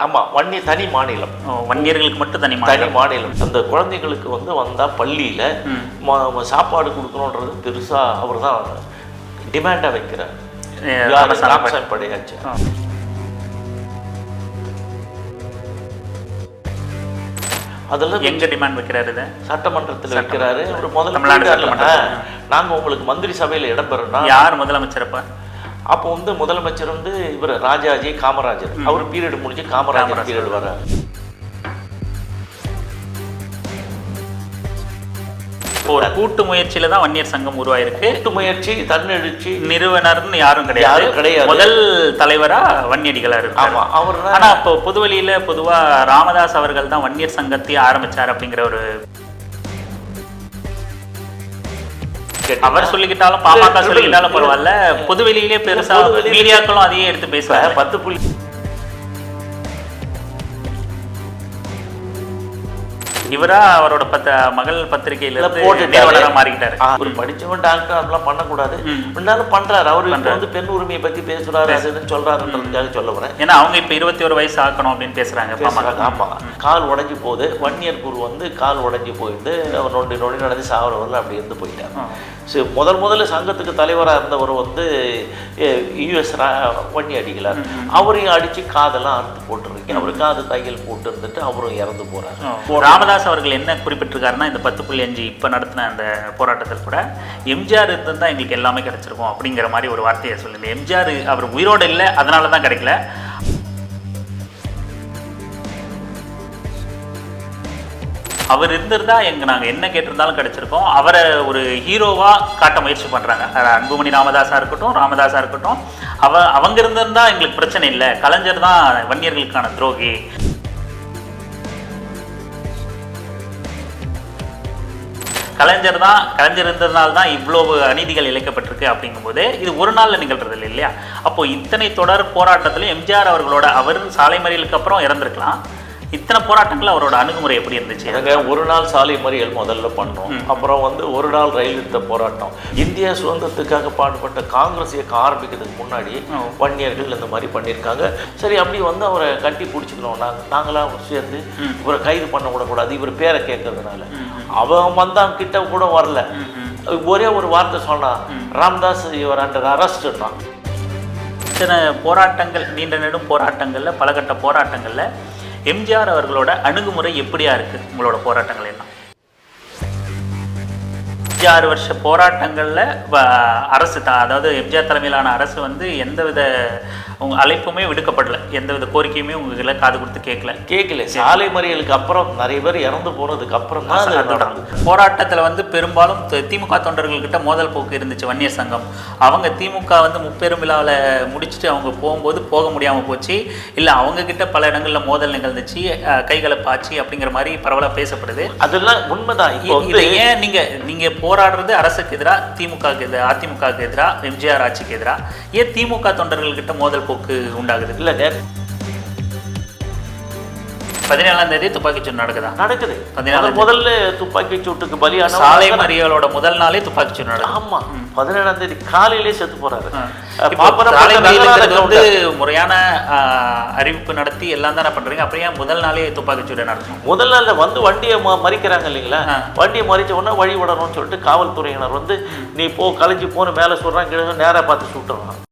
ஆமா வன்னி தனி மாநிலம். வன்னியர்களுக்கு மட்டும் தனி தனி மாநிலம். அந்த குழந்தைகளுக்கு வந்து வந்தா பள்ளியில சாப்பாடு கொடுக்கணுன்றது பெருசா அவர் தான் டிமாண்டா வைக்கிறார்? ராமசாமி படையாச்சு. அதெல்லாம் எங்க டிமாண்ட் வைக்கிறாரு இதை? சட்டமன்றத்தில் வைக்கிறாரு. அவர் முதல்ல தமிழ்நாடு போயிட்டார்ல, சட்டமன்றத்துல. ஆ, நாங்க உங்களுக்கு மந்திரி சபையில இடம் பெறணும் யார் முதலமைச்சர் அப்ப வந்து முதலமைச்சர் வந்து இவர் ராஜாஜி காமராஜர். அவர் பீரியட் முடிஞ்சு காமராஜர். பீரியட் வர்றாரு. ஒரு கூட்டு முயற்சியில தான் வன்னியர் சங்கம் உருவாயிருக்கு. கூட்டு முயற்சி தன்னெழுச்சி. நிறுவனர்னு யாரும் கிடையாது. கிடையாது. முதல் தலைவரா வன்னியடிகளா இருக்கு ஆமா அவர் ஆனா இப்போ பொதுவெளியில பொதுவா ராமதாஸ் அவர்கள் தான் வன்னியர் சங்கத்தையே ஆரம்பிச்சார் அப்படிங்கிற ஒரு அவர் சொல்லிக்கிட்டாலும் பாமக சொல்லிக்கிட்டாலும் பரவாயில்ல. பொதுவெளியிலே பெருசா மீடியாக்களும் அதையே எடுத்து பேசுறாங்க. பத்து புள்ளி இவரா அவரோட பத்த மகள் பத்திரிகையில. நிறுவனரா மாறிக்கிட்டாரு. ஒரு படிச்சவன் டாக்டர் அதெல்லாம் பண்ணக்கூடாது. இருந்தாலும் பண்றாரு. அவரு வந்து பெண் உரிமையை பத்தி பேசுறாரு சொல்றாருன்றதுக்காக சொல்ல வரேன் ஏன்னா அவங்க இப்ப இருபத்தி ஒரு வயசு ஆக்கணும் அப்படின்னு பேசுறாங்க ஆமா. கால் உடைஞ்சு போகுது. வன்னியர் குரு வந்து கால் உடைஞ்சு போயிட்டு அவர் நொண்டி நொண்டி நடந்து சாவரவரில் அப்படி இருந்து போயிட்டார். சரி முதல் முதல்ல சங்கத்துக்கு தலைவராக இருந்தவர் வந்து யூஎஸ் வன்னி அடிகளார் அவரையும் அடிச்சு காதெல்லாம் அறுத்து போட்டுருக்கீங்க அவர் காது தையல் போட்டு இருந்துட்டு அவரும் இறந்து போறாரு. ஓ. ராமதாஸ் அவர்கள் என்ன குறிப்பிட்டிருக்காருன்னா இந்த பத்து புள்ளி அஞ்சு இப்போ நடத்தின அந்த போராட்டத்தில் கூட எம்ஜிஆர் இருந்தால் எங்களுக்கு எல்லாமே கிடைச்சிருக்கும் அப்படிங்கிற மாதிரி ஒரு வார்த்தையை சொல்லுங்க எம்ஜிஆர் அவர் உயிரோடு இல்லை அதனால தான் கிடைக்கல. அவர் இருந்திருந்தா எங்க நாங்க என்ன கேட்டிருந்தாலும் கிடைச்சிருக்கோம். அவரை ஒரு ஹீரோவா காட்ட முயற்சி பண்றாங்க. அன்புமணி ராமதாஸா இருக்கட்டும் ராமதாஸா இருக்கட்டும். அவ அவங்க இருந்திருந்தா எங்களுக்கு பிரச்சனை இல்லை. கலைஞர் தான் வன்னியர்களுக்கான துரோகி. கலைஞர் தான் கலைஞர் இருந்ததுனால தான் இவ்வளவு அநீதிகள் இழைக்கப்பட்டிருக்கு அப்படிங்கும்போது இது ஒரு நாளில் நிகழ்றது இல்லை இல்லையா? அப்போ இத்தனை தொடர் போராட்டத்திலும் எம்ஜிஆர் அவர்களோட அவர் சாலை மறியலுக்கு அப்புறம் இறந்திருக்கலாம். இத்தனை போராட்டங்கள் அவரோட அணுகுமுறை எப்படி இருந்துச்சு? எனக்கு ஒரு நாள் சாலை மறியல் முதல்ல பண்ணோம். அப்புறம் வந்து ஒரு நாள் ரயில் நிறுத்த போராட்டம். இந்திய சுதந்திரத்துக்காக பாடுபட்ட காங்கிரஸ் இயக்கம் ஆரம்பிக்கிறதுக்கு முன்னாடி. வன்னியர்கள் இந்த மாதிரி பண்ணியிருக்காங்க. சரி அப்படி வந்து அவரை கட்டி பிடிச்சிக்கணும். நாங்கள் நாங்களாம் சேர்ந்து இவரை கைது பண்ண விடக்கூடாது. இவர் பேரை கேட்கறதுனால. அவன் வந்தான் கிட்ட கூட வரல. ஒரே ஒரு வார்த்தை சொன்னான் ராம்தாஸ் இவர் அண்டர் அரெஸ்ட்னா இத்தனை போராட்டங்கள் நீண்ட நெடும் போராட்டங்கள்ல பலகட்ட போராட்டங்கள்ல எம்ஜிஆர் அவர்களோட அணுகுமுறை எப்படியா இருக்கு? உங்களோட போராட்டங்கள் எல்லாம். அஞ்சாறு வருஷ போராட்டங்கள்ல அரசு தான் அதாவது எம்ஜிஆர் தலைமையிலான அரசு வந்து எந்தவித உங்க அழைப்புமே விடுக்கப்படல. எந்தவித கோரிக்கையுமே உங்ககிட்ட காது கொடுத்து கேட்கல கேட்கல சாலை மறியலுக்கு அப்புறம் நிறைய பேர் இறந்து போனதுக்கு அப்புறம் தான் போராட்டத்தில் வந்து பெரும்பாலும் திமுக தொண்டர்கள்கிட்ட மோதல் போக்கு இருந்துச்சு வன்னியர் சங்கம். அவங்க திமுக வந்து முப்பெரும் விழாவில் முடிச்சுட்டு அவங்க போகும்போது போக முடியாமல் போச்சு. இல்லை அவங்க கிட்ட பல இடங்களில் மோதல் நிகழ்ந்துச்சு அஹ், கைகலப்பாச்சு அப்படிங்கிற மாதிரி பரவலாக பேசப்படுது. அதெல்லாம் உண்மைதான். இதை ஏன் நீங்க நீங்க போராடுறது அரசுக்கு எதிராக திமுகவுக்கு எதிராக அதிமுகவுக்கு எதிராக எம்ஜிஆர் ஆட்சிக்கு எதிராக ஏன் திமுக தொண்டர்கள்கிட்ட மோதல் போக்கு உண்டாகுது? இல்லை பதினேழாம் தேதி துப்பாக்கிச்சூடு நடக்குதா? நடக்குது. பதினாலாம் முதல் முதல்ல துப்பாக்கி சூட்டுக்கு பலியான சாலை மறியலோட முதல் நாளே துப்பாக்கிச்சூடு நடக்குது. ஆமா. பதினேழாம் தேதி காலையிலே செத்து போறாரு. வந்து. முறையான அறிவிப்பு நடத்தி எல்லாம் தானே பண்றீங்க. ஏன் முதல் நாளே துப்பாக்கிச்சூடு நடத்தணும் முதல் நாள்ல வந்து வண்டியை மறிக்கிறாங்க இல்லைங்களா. வண்டியை மறிச்ச உடனே வழி விடணும்னு சொல்லிட்டு காவல்துறையினர் வந்து நீ போ கலைஞ்சு போன்னு மேலே சொல்றான் கீழே நேரா பார்த்து சுட்டுறான்.